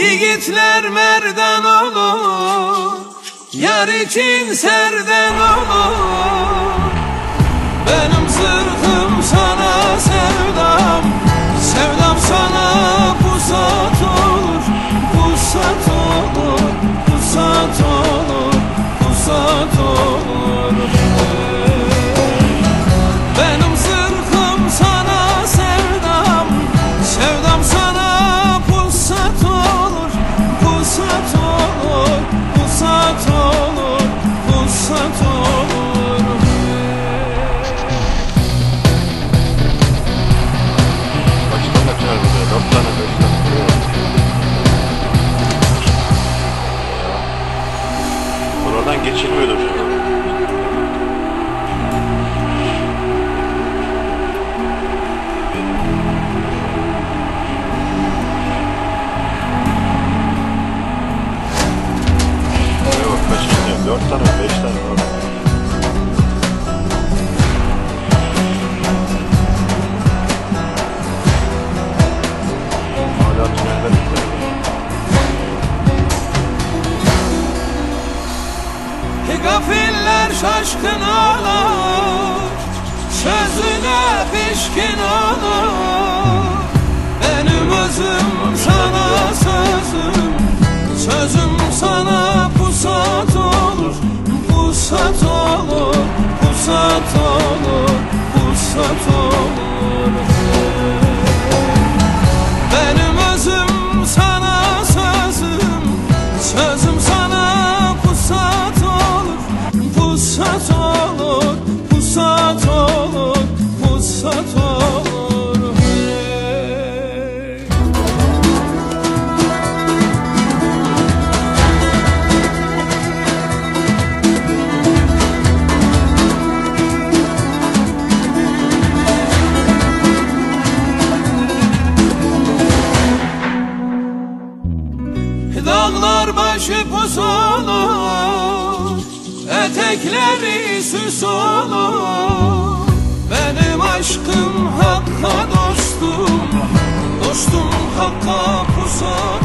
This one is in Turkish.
Yiğitler merdan olur Yar için serden olur. Benim zırhım Dört tane beş tane. Gafiller şaşkın olur Sözüne pişkin olur Benim özüm Dağlar başı pus Etekleri süs Benim aşkım hakka dostum Dostum hakka pusat